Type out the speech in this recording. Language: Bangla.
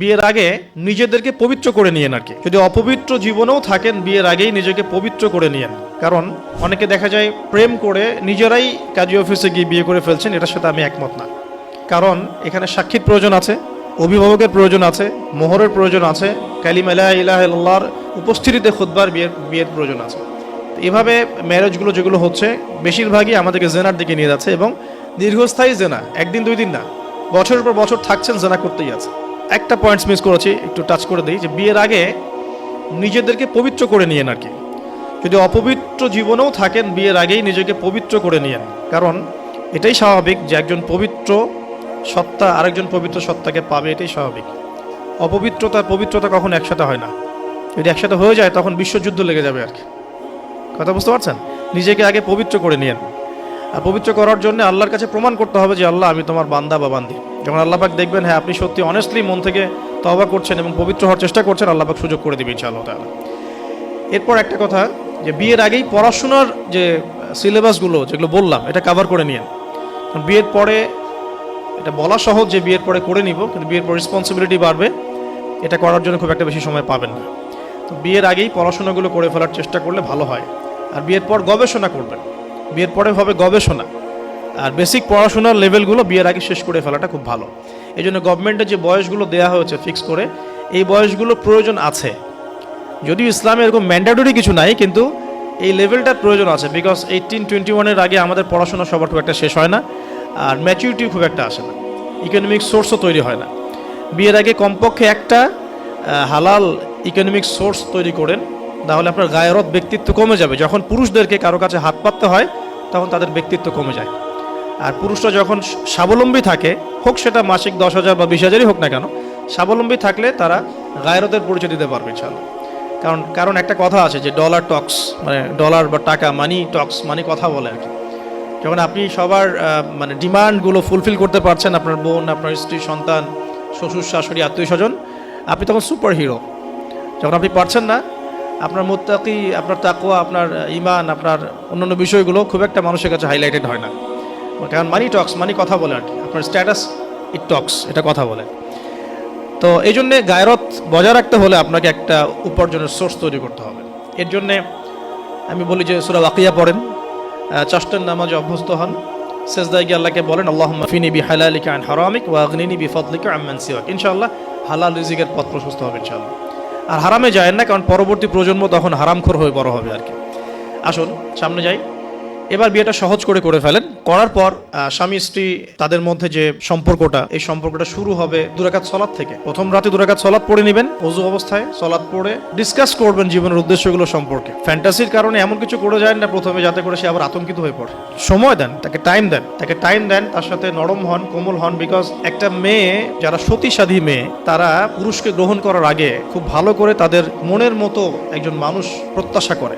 বিয়ের আগে নিজেদেরকে পবিত্র করে নিয়েন আর কি। যদি অপবিত্র জীবনেও থাকেন, বিয়ের আগেই নিজেকে পবিত্র করে নিয়েন। কারণ অনেকে দেখা যায় প্রেম করে নিজেরাই কাজী অফিসে গিয়ে বিয়ে করে ফেলছেন, এটার সাথে আমি একমত না। কারণ এখানে সাক্ষীর প্রয়োজন আছে, অভিভাবকের প্রয়োজন আছে, মোহরের প্রয়োজন আছে, কালিম আলাহ উপস্থিতিতে খুদ্বার বিয়ের বিয়ের প্রয়োজন আছে। এভাবে ম্যারেজগুলো যেগুলো হচ্ছে, বেশিরভাগই আমাদেরকে জেনার দিকে নিয়ে যাচ্ছে এবং দীর্ঘস্থায়ী জেনা, একদিন দুই দিন না, বছরের পর বছর থাকছেন জেনা করতেই আছে। একটা পয়েন্টস মিস করেছি, একটু টাচ করে দিই, যে বিয়ের আগে নিজেদেরকে পবিত্র করে নিয়েন আর কি। যদি অপবিত্র জীবনেও থাকেন, বিয়ের আগেই নিজেকে পবিত্র করে নিয়েন। কারণ এটাই স্বাভাবিক যে একজন পবিত্র সত্তা আরেকজন পবিত্র সত্তাকে পাবে, এটাই স্বাভাবিক। অপবিত্রতা, পবিত্রতা কখন একসাথে হয় না। যদি একসাথে হয়ে যায়, তখন বিশ্বযুদ্ধ লেগে যাবে আর কি। কথা বুঝতে পারছেন? নিজেকে আগে পবিত্র করে নিয়েন। আর পবিত্র করার জন্য আল্লাহর কাছে প্রমাণ করতে হবে যে, আল্লাহ, আমি তোমার বান্দা বা বান্দি। যখন আল্লাহ পাক দেখবেন? হ্যাঁ আপনি সত্যি অনেস্টলি মন থেকে তবা করছেন এবং পবিত্র হওয়ার চেষ্টা করছেন, আল্লাহ পাক সুযোগ করে দিবে ইনশাআল্লাহ তাআলা। এরপর একটা কথা, যে বিয়ের আগেই পড়াশোনার যে সিলেবাসগুলো যেগুলো বললাম, এটা কভার করে নিয়েন। কারণ বিয়ের পরে, এটা বলা সহজ যে বিয়ের পরে করে নিব, কিন্তু বিয়ের পর রেসপন্সিবিলিটি বাড়বে, এটা করার জন্য খুব একটা বেশি সময় পাবেন না। তো বিয়ের আগেই পড়াশোনাগুলো করে ফেলার চেষ্টা করলে ভালো হয়। আর বিয়ের পর গবেষণা করবেন। বিয়ের পরে হবে গবেষণা। আর বেসিক পড়াশোনার লেভেলগুলো বিয়ের আগে শেষ করে ফেলাটা খুব ভালো। এই জন্য গভর্নমেন্টের যে বয়সগুলো দেওয়া হয়েছে ফিক্স করে, এই বয়সগুলো প্রয়োজন আছে। যদিও ইসলামে এরকম ম্যান্ডেটরি কিছু নাই, কিন্তু এই লেভেলটার প্রয়োজন আছে বিকজ এইটিন টোয়েন্টি ওয়ানের আগে আমাদের পড়াশোনা সবার খুব একটা শেষ হয় না, আর ম্যাচুরিটি খুব একটা আসে না। ইকোনমিক সোর্সও তৈরি হয় না। বিয়ের আগে কমপক্ষে একটা হালাল ইকোনমিক সোর্স তৈরি করেন, তাহলে আপনার গায়রত ব্যক্তিত্ব কমে যাবে। যখন পুরুষদেরকে কারও কাছে হাত পাততে হয়, তখন তাদের ব্যক্তিত্ব কমে যায়। আর পুরুষরা যখন স্বাবলম্বী থাকে, হোক সেটা মাসিক দশ হাজার বা বিশ হাজারই হোক না কেন, স্বাবলম্বী থাকলে তারা গায়রতের পরিচয় দিতে পারবে ইনশাআল্লাহ। কারণ কারণ একটা কথা আছে যে ডলার টক্স মানে ডলার বা টাকা মানি টক্স মানি কথা বলে আর কি। যখন আপনি সবার মানে ডিমান্ডগুলো ফুলফিল করতে পারছেন আপনার বোন, আপনার স্ত্রী, সন্তান, শ্বশুর, শাশুড়ি, আত্মীয় স্বজন, আপনি তখন সুপার হিরো যখন আপনি পারছেন না, আপনার মোত্তাকি, আপনার তাকুয়া আপনার ইমান, আপনার অন্যান্য বিষয়গুলো খুব একটা মানুষের কাছে হাইলাইটেড হয় না। কারণ মানি টক্স মানি কথা বলে আর কি। আপনার স্ট্যাটাস ইট টক্স এটা কথা বলে। তো এই জন্যে গায়রত বজায় রাখতে হলে আপনাকে একটা উপার্জনের সোর্স তৈরি করতে হবে। এর জন্যে আমি বলি যে সুরা ওয়াকিয়া পড়েন আহ, নামাজে অভ্যস্ত হন। শেষদায় গিয়ে আল্লাহকে বলেন আল্লাহ ফিনি বি হালালিকা আন হারামিক ওয়া আগনিনি বি ফদলিকা আম্মান সিওয়াক। ইনশাআল্লাহ হালাল রিজিকের পথ প্রশস্ত হবে ইনশাআল্লাহ। আর হারামে যায় না কারণ পরবর্তী প্রজন্ম তখন হারামখোর হয়ে বড় হবে আর কি। আসুন সামনে যাই। এবার বিয়েটা সহজ করে করে ফেলেন। করার পর স্বামী স্ত্রী তাদের মধ্যে যে সম্পর্কটা, এই সম্পর্কটা শুরু হবে দুরাকাত সলাদ থেকে। প্রথম রাতে দুরাকাত সলাদ পড়ে নেবেন, অজু অবস্থায় সলাদ পড়ে ডিসকাস করবেন জীবনের উদ্দেশ্যগুলো সম্পর্কে। ফ্যান্টাসির কারণে এমন কিছু করে যায় না প্রথমে, যাতে করে সে আবার আতঙ্কিত হয়ে পড়ে। সময় দেন, তাকে টাইম দেন। তাকে টাইম দেন, তার সাথে নরম হন, কোমল হন বিকজ একটা মেয়ে, যারা সতীসাধী মেয়ে, তারা পুরুষকে গ্রহণ করার আগে খুব ভালো করে তাদের মনের মতো একজন মানুষ প্রত্যাশা করে।